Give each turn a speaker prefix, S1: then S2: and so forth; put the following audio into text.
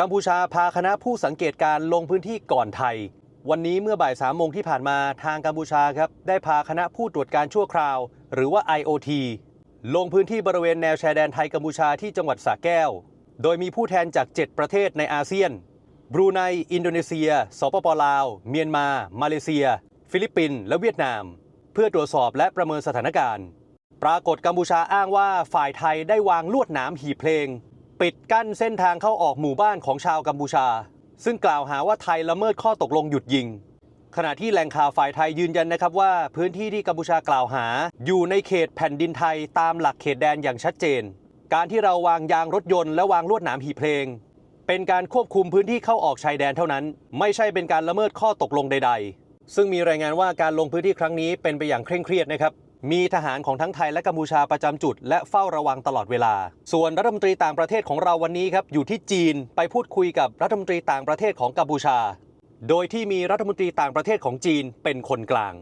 S1: กัมพูชาพาคณะผู้สังเกตการณ์ลงพื้นที่ก่อนไทย วันนี้เมื่อบ่ายสามโมงที่ผ่านมาทางกัมพูชาครับได้พาคณะผู้ตรวจการชั่วคราว หรือว่า IOT ลงพื้นที่บริเวณแนวชายแดนไทยกัมพูชาที่จังหวัดสระแก้ว โดยมีผู้แทนจาก 7 ประเทศในอาเซียน บรูไน อินโดนีเซีย สปปลาว เมียนมา มาเลเซีย ฟิลิปปินส์ และเวียดนาม เพื่อตรวจสอบและประเมินสถานการณ์ ปรากฏกัมพูชาอ้างว่าฝ่ายไทยได้วางลวดหนามหีบเพลง ปิดกั้นเส้นทางเข้าออกหมู่บ้านของชาวกัมพูชา ซึ่งกล่าวหาว่าไทยละเมิดข้อตกลงหยุดยิง ขณะที่แหล่งข่าวฝ่ายไทยยืนยันนะครับว่า พื้นที่ที่กัมพูชากล่าวหา อยู่ในเขตแผ่นดินไทยตามหลักเขตแดนอย่างชัดเจน การที่เราวางยางรถยนต์และวางลวดหนามหีเพลง เป็นการควบคุมพื้นที่เข้าออกชายแดนเท่านั้น ไม่ใช่เป็นการละเมิดข้อตกลงใด ๆ ซึ่งมีรายงานว่าการลงพื้นที่ครั้งนี้เป็นไปอย่างเคร่งเครียดนะครับ มีทหารของทั้งไทยและกัมพูชาประจำจุด และเฝ้าระวังตลอดเวลา ส่วนรัฐมนตรีต่างประเทศของเราวันนี้ครับอยู่ที่จีนไปพูดคุยกับรัฐมนตรีต่างประเทศของกัมพูชา โดยที่มีรัฐมนตรีต่างประเทศของจีนเป็นคนกลาง